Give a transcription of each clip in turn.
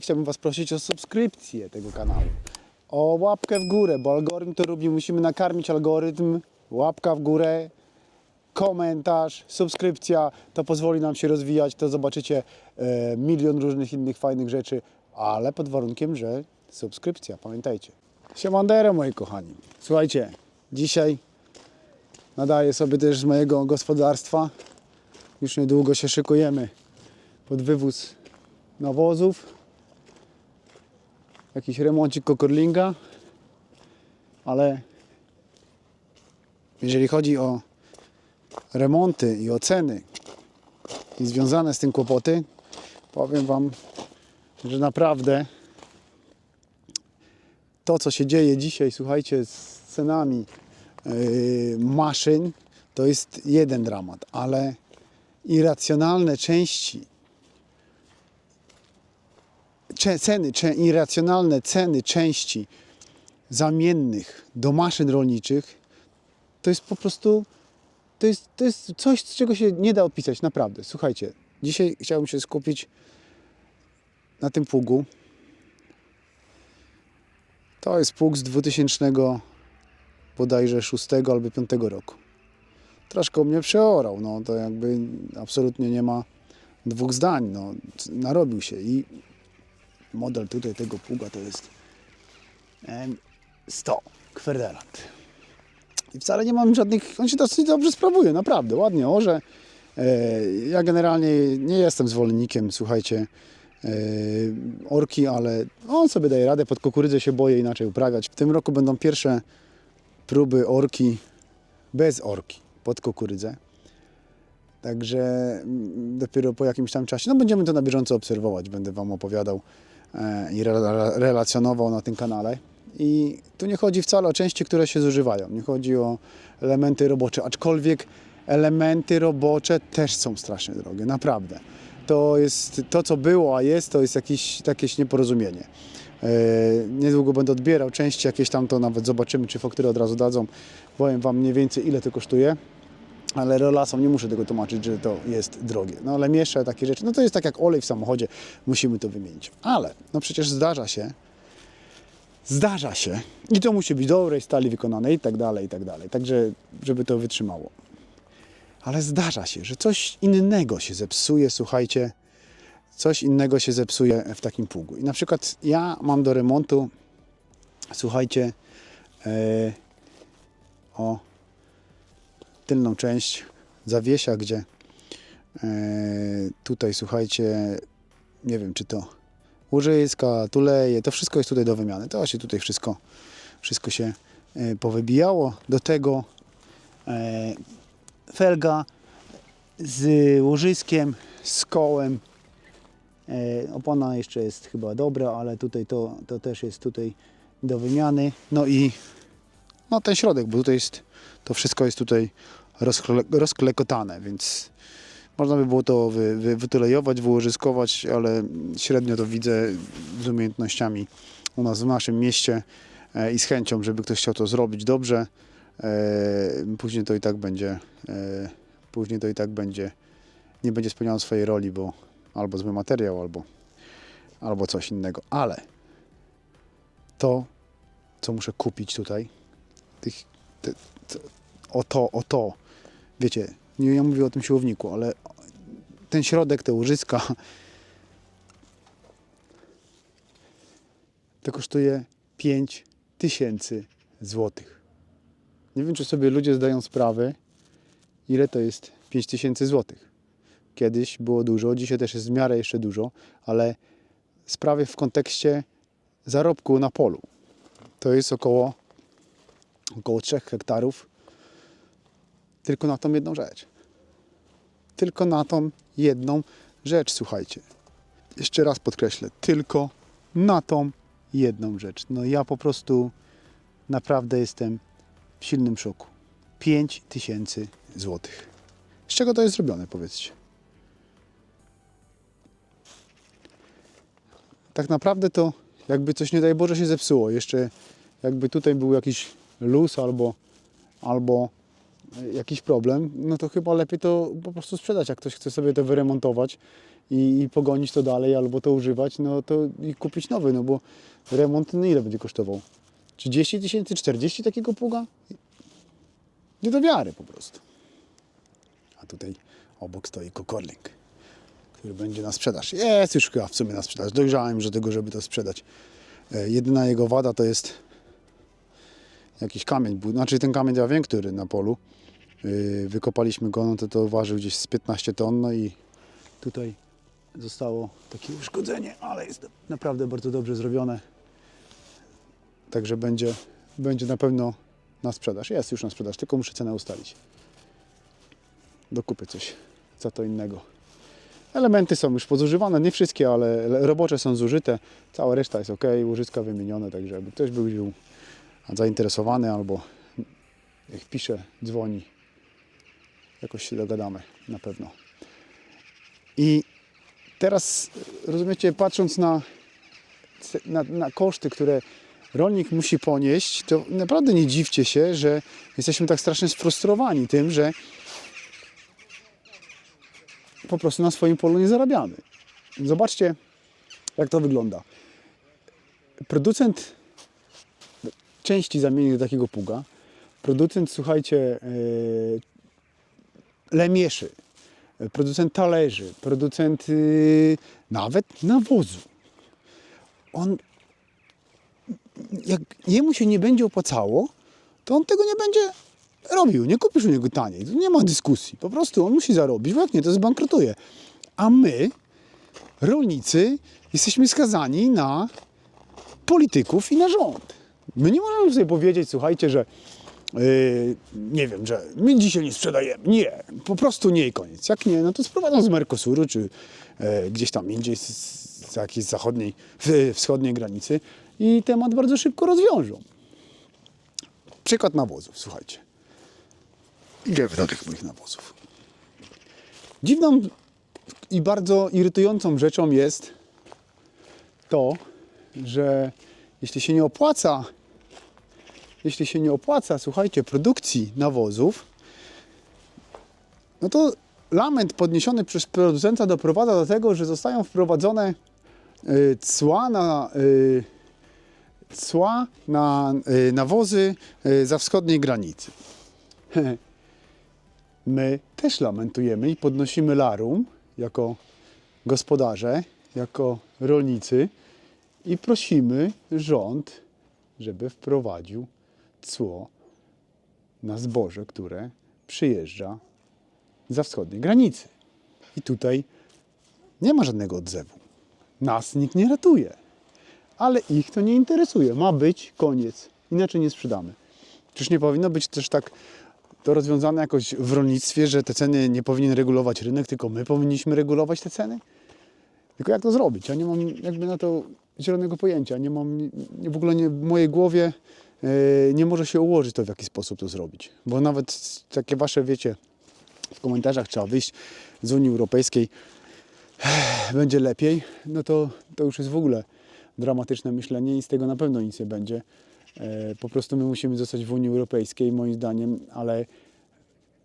Chciałbym Was prosić o subskrypcję tego kanału. O łapkę w górę, bo algorytm to lubi. Musimy nakarmić algorytm. Łapka w górę, komentarz, subskrypcja. To pozwoli nam się rozwijać. To zobaczycie e, milion różnych innych fajnych rzeczy, ale pod warunkiem, że subskrypcja. Pamiętajcie. Siemandero, moi kochani. Słuchajcie, dzisiaj nadaję sobie też z mojego gospodarstwa. Już niedługo się szykujemy pod wywóz nawozów. Jakiś remoncik kokorlinga. Ale jeżeli chodzi o remonty i oceny i związane z tym kłopoty, powiem Wam, że naprawdę to, co się dzieje dzisiaj, słuchajcie, z cenami yy, maszyn, to jest jeden dramat, ale irracjonalne części, ceny, irracjonalne ceny części zamiennych do maszyn rolniczych, to jest po prostu, to jest, to jest coś, z czego się nie da opisać, naprawdę. Słuchajcie, dzisiaj chciałbym się skupić na tym pługu. To jest pług z 2000 bodajże 6 albo 5 roku. Troszkę mnie przeorał, no to jakby absolutnie nie ma dwóch zdań, no narobił się i model tutaj tego pługa to jest M100 Kwerdeland. I wcale nie mam żadnych, on się dosyć dobrze sprawuje, naprawdę, ładnie orze. E, Ja generalnie nie jestem zwolennikiem, słuchajcie, e, orki, ale on sobie daje radę, pod kukurydzę się boję inaczej uprawiać. W tym roku będą pierwsze próby orki bez orki pod kukurydzę. Także mm, dopiero po jakimś tam czasie, no będziemy to na bieżąco obserwować, będę Wam opowiadał i re- relacjonował na tym kanale. I tu nie chodzi wcale o części, które się zużywają, nie chodzi o elementy robocze, aczkolwiek elementy robocze też są strasznie drogie, naprawdę. To jest to, co było, a jest, to jest jakieś, jakieś nieporozumienie. E, niedługo będę odbierał części jakieś tam, to nawet zobaczymy, czy faktury od razu dadzą. Powiem Wam mniej więcej, ile to kosztuje ale rolasom nie muszę tego tłumaczyć, że to jest drogie. No ale mieszczę takie rzeczy, no to jest tak jak olej w samochodzie, musimy to wymienić. Ale no przecież zdarza się, zdarza się i to musi być dobrej stali wykonane i tak dalej, i tak dalej. Także, żeby to wytrzymało. Ale zdarza się, że coś innego się zepsuje, słuchajcie, coś innego się zepsuje w takim pługu. I na przykład ja mam do remontu, słuchajcie, e, o tylną część zawiesia, gdzie e, tutaj słuchajcie, nie wiem czy to łożyska, tuleje, to wszystko jest tutaj do wymiany. To się tutaj wszystko, wszystko się e, powybijało. Do tego e, felga z łożyskiem, z kołem. Opona jeszcze jest chyba dobra, ale tutaj to, to też jest tutaj do wymiany. No i no ten środek, bo tutaj jest, to wszystko jest tutaj rozkle, rozklekotane, więc można by było to wy, wy, wytulejować, wyłożyskować, ale średnio to widzę z umiejętnościami u nas w naszym mieście e, i z chęcią, żeby ktoś chciał to zrobić dobrze. E, później to i tak będzie, e, później to i tak będzie, nie będzie spełniało swojej roli, bo albo zły materiał, albo, albo coś innego. Ale to, co muszę kupić tutaj, tych, te, te, o to, o to, wiecie, nie ja mówię o tym siłowniku, ale ten środek, te łożyska, to kosztuje 5 tysięcy złotych. Nie wiem, czy sobie ludzie zdają sprawę, ile to jest 5 tysięcy złotych. Kiedyś było dużo, dzisiaj też jest w miarę jeszcze dużo, ale sprawy w kontekście zarobku na polu. To jest około około 3 hektarów tylko na tą jedną rzecz. Tylko na tą jedną rzecz, słuchajcie. Jeszcze raz podkreślę, tylko na tą jedną rzecz. No ja po prostu naprawdę jestem w silnym szoku. 5 tysięcy złotych. Z czego to jest zrobione, powiedzcie? Tak naprawdę to jakby coś nie daj Boże się zepsuło. Jeszcze jakby tutaj był jakiś luz albo, albo jakiś problem, no to chyba lepiej to po prostu sprzedać. Jak ktoś chce sobie to wyremontować i, i pogonić to dalej albo to używać, no to i kupić nowy, no bo remont no ile będzie kosztował? 30 tysięcy, 40 takiego pługa? Nie do wiary po prostu. A tutaj obok stoi kokorling, który będzie na sprzedaż. Jest już chyba w sumie na sprzedaż. Dojrzałem już do tego, żeby to sprzedać. E, Jedyna jego wada to jest jakiś kamień. Znaczy ten kamień ja wiem, który na polu. Yy, Wykopaliśmy go, no to to ważył gdzieś z 15 ton. No i tutaj zostało takie uszkodzenie, ale jest naprawdę bardzo dobrze zrobione. Także będzie, będzie na pewno na sprzedaż. Jest już na sprzedaż, tylko muszę cenę ustalić. Dokupię coś za to innego. Elementy są już pozużywane, nie wszystkie, ale robocze są zużyte. Cała reszta jest ok, łożyska wymienione, także jakby ktoś był zainteresowany albo jak pisze, dzwoni, jakoś się dogadamy na pewno. I teraz rozumiecie, patrząc na, na, na koszty, które rolnik musi ponieść, to naprawdę nie dziwcie się, że jesteśmy tak strasznie sfrustrowani tym, że po prostu na swoim polu nie zarabiamy. Zobaczcie, jak to wygląda. Producent części zamieni do takiego pługa. Producent, słuchajcie, yy, lemieszy, producent talerzy, producent yy, nawet nawozu. On, jak jemu się nie będzie opłacało, to on tego nie będzie robił. Nie kupisz u niego taniej. Tu nie ma dyskusji. Po prostu on musi zarobić, bo jak nie, to zbankrutuje. A my, rolnicy, jesteśmy skazani na polityków i na rząd. My nie możemy sobie powiedzieć, słuchajcie, że yy, nie wiem, że my dzisiaj nie sprzedajemy. Nie, po prostu nie i koniec. Jak nie, no to sprowadzą z Mercosuru, czy e, gdzieś tam indziej, z, z jakiejś zachodniej, w, wschodniej granicy i temat bardzo szybko rozwiążą. Przykład nawozów, słuchajcie. Idziemy do tych moich nawozów. Dziwną i bardzo irytującą rzeczą jest to, że jeśli się nie opłaca, jeśli się nie opłaca, słuchajcie, produkcji nawozów, no to lament podniesiony przez producenta doprowadza do tego, że zostają wprowadzone y, cła na, y, cła na y, nawozy za wschodniej granicy. My też lamentujemy i podnosimy larum jako gospodarze, jako rolnicy i prosimy rząd, żeby wprowadził cło na zboże, które przyjeżdża za wschodniej granicy. I tutaj nie ma żadnego odzewu. Nas nikt nie ratuje. Ale ich to nie interesuje. Ma być koniec. Inaczej nie sprzedamy. Czyż nie powinno być też tak to rozwiązane jakoś w rolnictwie, że te ceny nie powinien regulować rynek, tylko my powinniśmy regulować te ceny? Tylko jak to zrobić? Ja nie mam jakby na to zielonego pojęcia. Nie mam, w ogóle nie, w mojej głowie nie może się ułożyć to, w jaki sposób to zrobić. Bo nawet takie wasze, wiecie, w komentarzach trzeba wyjść z Unii Europejskiej, będzie lepiej, no to, to już jest w ogóle dramatyczne myślenie i z tego na pewno nic nie będzie. E, Po prostu my musimy zostać w Unii Europejskiej, moim zdaniem, ale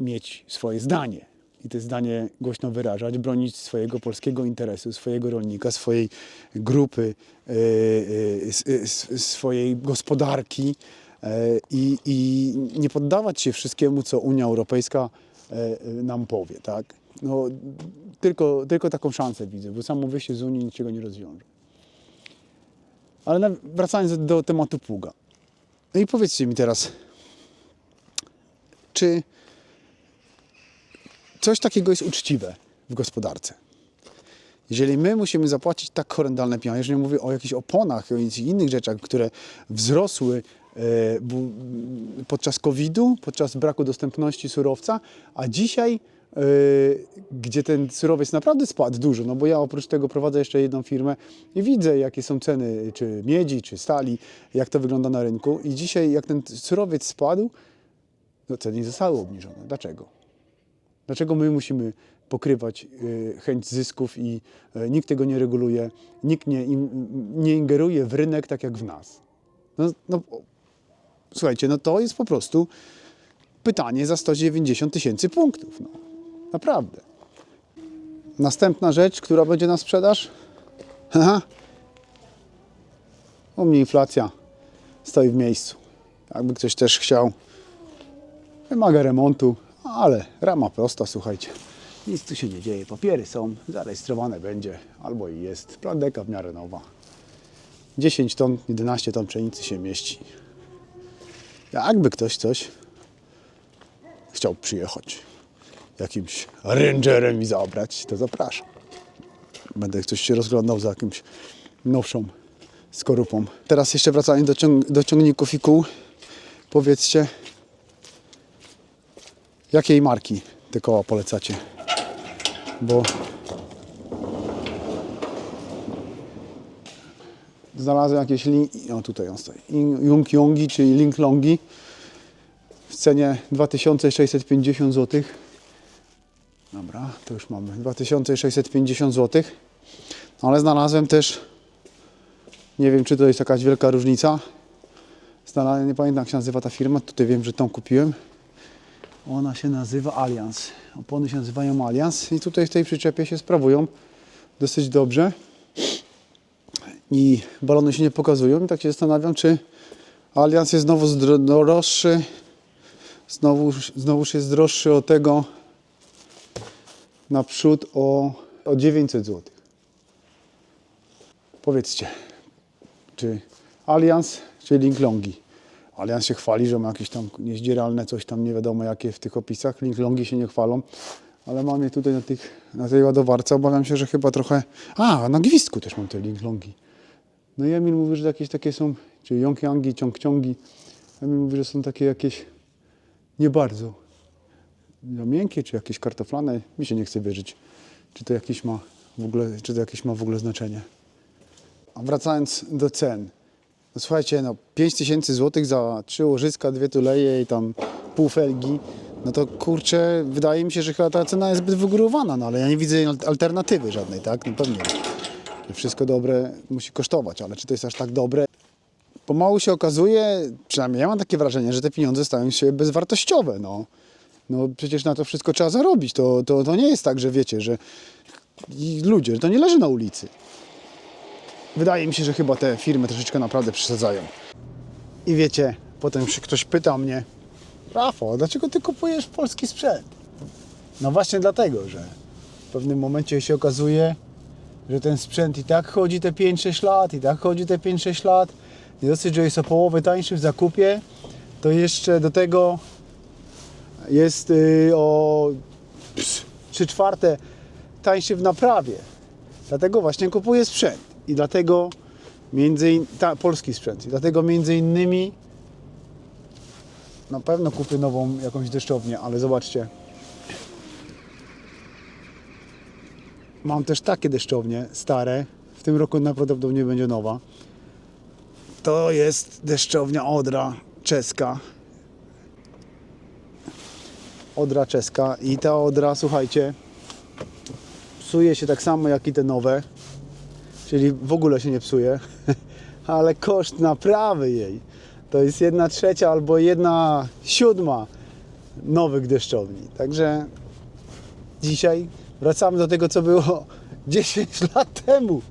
mieć swoje zdanie i to zdanie głośno wyrażać, bronić swojego polskiego interesu, swojego rolnika, swojej grupy, e, e, s- swojej gospodarki e, i, nie poddawać się wszystkiemu, co Unia Europejska e, e, nam powie. Tak? No, tylko, tylko taką szansę widzę, bo samo wyjście z Unii niczego nie rozwiąże. Ale wracając do tematu pługa. No i powiedzcie mi teraz, czy coś takiego jest uczciwe w gospodarce? Jeżeli my musimy zapłacić tak horrendalne pieniądze, jeżeli mówię o jakichś oponach, o innych rzeczach, które wzrosły e, podczas COVID-u, podczas braku dostępności surowca, a dzisiaj, e, gdzie ten surowiec naprawdę spadł dużo, no bo ja oprócz tego prowadzę jeszcze jedną firmę i widzę, jakie są ceny, czy miedzi, czy stali, jak to wygląda na rynku i dzisiaj, jak ten surowiec spadł, no ceny nie zostały obniżone. Dlaczego? Dlaczego my musimy pokrywać y, chęć zysków i y, nikt tego nie reguluje, nikt nie, nie ingeruje w rynek tak jak w nas? No, no, słuchajcie, no to jest po prostu pytanie za 190 tysięcy punktów. No, naprawdę. Następna rzecz, która będzie na sprzedaż? Haha. U mnie inflacja stoi w miejscu. Jakby ktoś też chciał, wymaga remontu, ale rama prosta, słuchajcie. Nic tu się nie dzieje. Papiery są, zarejestrowane będzie, albo i jest. Plandeka w miarę nowa. 10 ton, 11 ton pszenicy się mieści. Jakby ktoś coś chciał przyjechać jakimś rangerem i zabrać, to zapraszam. Będę ktoś się rozglądał za jakimś nowszą skorupą. Teraz jeszcze wracając do, ciąg- do ciągników i kół, powiedzcie, jakiej marki te koła polecacie? Bo znalazłem jakieś lin... o tutaj on stoi, Jung Yongi, czyli Link Longi w cenie 2650 zł. Dobra, to już mamy 2650 zł. Ale znalazłem też, nie wiem czy to jest jakaś wielka różnica. Znalazłem, nie pamiętam jak się nazywa ta firma, tutaj wiem, że tą kupiłem. Ona się nazywa Allianz. Opony się nazywają Allianz i tutaj w tej przyczepie się sprawują dosyć dobrze. I balony się nie pokazują. I tak się zastanawiam, czy Allianz jest znowu zdro- droższy. Znowu, znowuż jest droższy od tego naprzód o, o 900 zł. Powiedzcie, czy Allianz, czy Linklongi? Allianz się chwali, że ma jakieś tam niezdzieralne coś tam, nie wiadomo jakie w tych opisach. Linklongi się nie chwalą, ale mam je tutaj na, tych, na tej ładowarce. Obawiam się, że chyba trochę... A, na gwizdku też mam te Linklongi. No i Emil mówi, że jakieś takie są, czy Yongyangi, ciąg-ciągi. Emil mówi, że są takie jakieś nie bardzo no, miękkie, czy jakieś kartoflane. Mi się nie chce wierzyć, czy to jakieś ma w ogóle, czy to jakieś ma w ogóle znaczenie. A wracając do cen. No słuchajcie, no 5000 zł za trzy łożyska, dwie tuleje i tam pół felgi. No to kurczę, wydaje mi się, że chyba ta cena jest zbyt wygórowana, no ale ja nie widzę al- alternatywy żadnej, tak? No pewnie. Wszystko dobre musi kosztować, ale czy to jest aż tak dobre? Pomału się okazuje, przynajmniej ja mam takie wrażenie, że te pieniądze stają się bezwartościowe, no. No przecież na to wszystko trzeba zarobić. To, to, to nie jest tak, że wiecie, że ludzie, to nie leży na ulicy. Wydaje mi się, że chyba te firmy troszeczkę naprawdę przesadzają. I wiecie, potem się ktoś pyta mnie, Rafał, dlaczego ty kupujesz polski sprzęt? No właśnie dlatego, że w pewnym momencie się okazuje, że ten sprzęt i tak chodzi te 5-6 lat, i tak chodzi te 5-6 lat. Nie dosyć, że jest o połowę tańszy w zakupie, to jeszcze do tego jest y, o 3 czwarte tańszy w naprawie. Dlatego właśnie kupuję sprzęt. I dlatego między in, ta, polski sprzęt. I dlatego między innymi na pewno kupię nową jakąś deszczownię, ale zobaczcie. Mam też takie deszczownie stare. W tym roku najprawdopodobniej będzie nowa. To jest deszczownia Odra czeska. Odra czeska i ta Odra, słuchajcie, psuje się tak samo jak i te nowe, czyli w ogóle się nie psuje, ale koszt naprawy jej to jest jedna trzecia albo jedna siódma nowych deszczowni. Także dzisiaj wracamy do tego, co było 10 lat temu,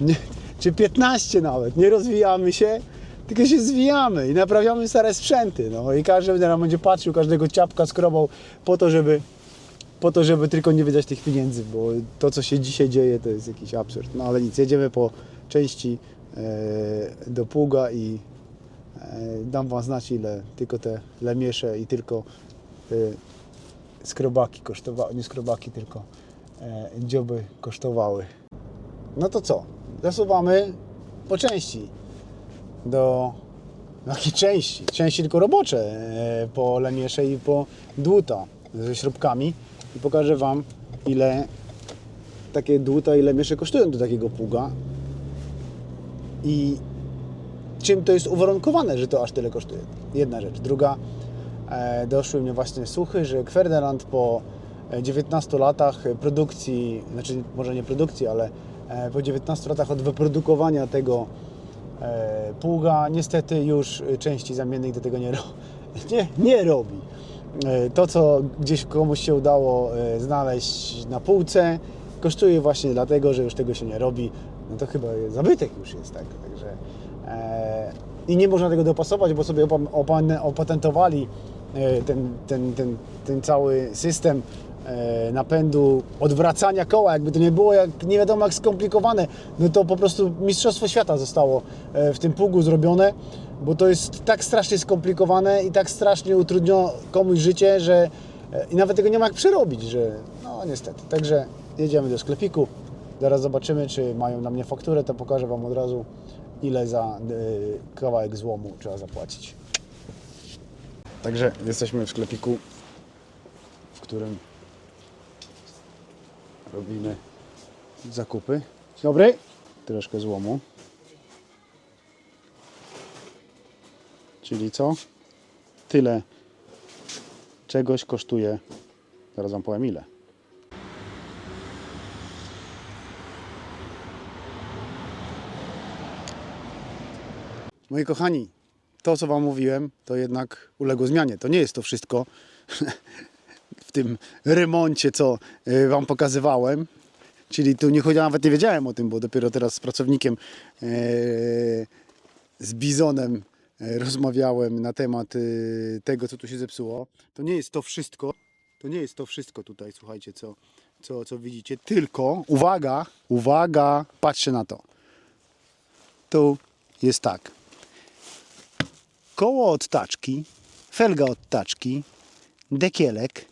nie, czy 15 nawet. Nie rozwijamy się, tylko się zwijamy i naprawiamy stare sprzęty. No i każdy nam będzie patrzył, każdego ciapka skrobał po to, żeby po to, żeby tylko nie wydać tych pieniędzy, bo to, co się dzisiaj dzieje, to jest jakiś absurd. No ale nic, jedziemy po części e, do Pługa i e, dam Wam znać, ile tylko te lemiesze i tylko e, skrobaki kosztowały, nie skrobaki, tylko dzioby kosztowały. No to co? Zasuwamy po części do jakiej części? Części tylko robocze, po lemiesze i po dłuta ze śrubkami i pokażę Wam ile takie dłuta i lemiesze kosztują do takiego pługa i czym to jest uwarunkowane, że to aż tyle kosztuje. Jedna rzecz. Druga, e, doszły mnie właśnie słuchy, że Kwerdeland po e, 19 latach produkcji, znaczy może nie produkcji, ale e, po 19 latach od wyprodukowania tego e, pługa niestety już części zamiennych do tego nie, ro- nie, nie robi. E, to, co gdzieś komuś się udało e, znaleźć na półce, kosztuje właśnie dlatego, że już tego się nie robi. No to chyba zabytek już jest, tak? Także e, i nie można tego dopasować, bo sobie opa- opa- opatentowali e, ten, ten, ten, ten cały system napędu, odwracania koła, jakby to nie było jak nie wiadomo jak skomplikowane, no to po prostu Mistrzostwo Świata zostało e, w tym pługu zrobione, bo to jest tak strasznie skomplikowane i tak strasznie utrudnio komuś życie, że e, i nawet tego nie ma jak przerobić, że no niestety. Także jedziemy do sklepiku, zaraz zobaczymy, czy mają na mnie fakturę, to pokażę Wam od razu, ile za kawałek złomu trzeba zapłacić. Także jesteśmy w sklepiku, w którym robimy zakupy. Dobry. Troszkę złomu. Czyli co? Tyle czegoś kosztuje. Zaraz Wam powiem ile. Moi kochani, to co Wam mówiłem, to jednak uległo zmianie. To nie jest to wszystko w tym remoncie, co y, Wam pokazywałem. Czyli tu nie chodziło, nawet nie wiedziałem o tym, bo dopiero teraz z pracownikiem, e, z Bizonem e, rozmawiałem na temat e, tego, co tu się zepsuło. To nie jest to wszystko, to nie jest to wszystko tutaj, słuchajcie, co, co, co widzicie, tylko, uwaga, uwaga, patrzcie na to. Tu jest tak. Koło od taczki, felga od taczki, dekielek,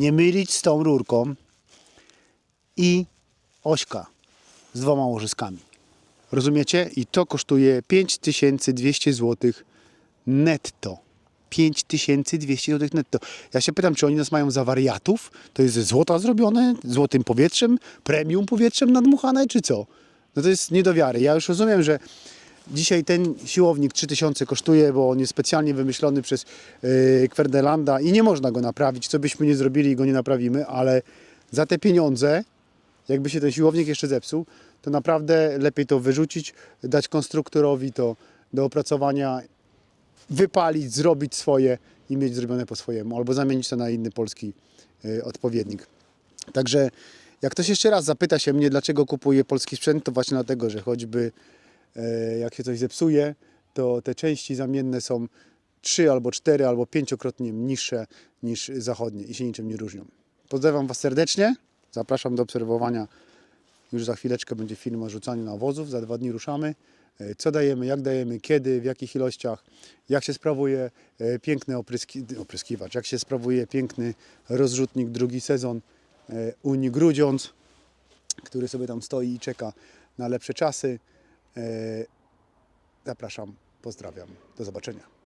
nie mylić z tą rurką i ośka z dwoma łożyskami. Rozumiecie? I to kosztuje 5200 zł netto. 5200 zł netto. Ja się pytam, czy oni nas mają za wariatów? To jest ze złota zrobione, złotym powietrzem, premium powietrzem nadmuchane, czy co? No to jest nie do wiary. Ja już rozumiem, że Dzisiaj ten siłownik 3000 kosztuje, bo on jest specjalnie wymyślony przez yy, Kwerdelanda i nie można go naprawić. Co byśmy nie zrobili, go nie naprawimy, ale za te pieniądze, jakby się ten siłownik jeszcze zepsuł, to naprawdę lepiej to wyrzucić, dać konstruktorowi to do opracowania, wypalić, zrobić swoje i mieć zrobione po swojemu, albo zamienić to na inny polski yy, odpowiednik. Także jak ktoś jeszcze raz zapyta się mnie, dlaczego kupuję polski sprzęt, to właśnie dlatego, że choćby jak się coś zepsuje, to te części zamienne są trzy albo cztery albo pięciokrotnie niższe niż zachodnie i się niczym nie różnią. Pozdrawiam Was serdecznie, zapraszam do obserwowania. Już za chwileczkę będzie film o rzucaniu nawozów, za dwa dni ruszamy. E, Co dajemy, jak dajemy, kiedy, w jakich ilościach, jak się sprawuje e, piękny opryski, opryskiwacz, jak się sprawuje piękny rozrzutnik drugi sezon e, Unii Grudziądz, który sobie tam stoi i czeka na lepsze czasy. E, Zapraszam, pozdrawiam, do zobaczenia.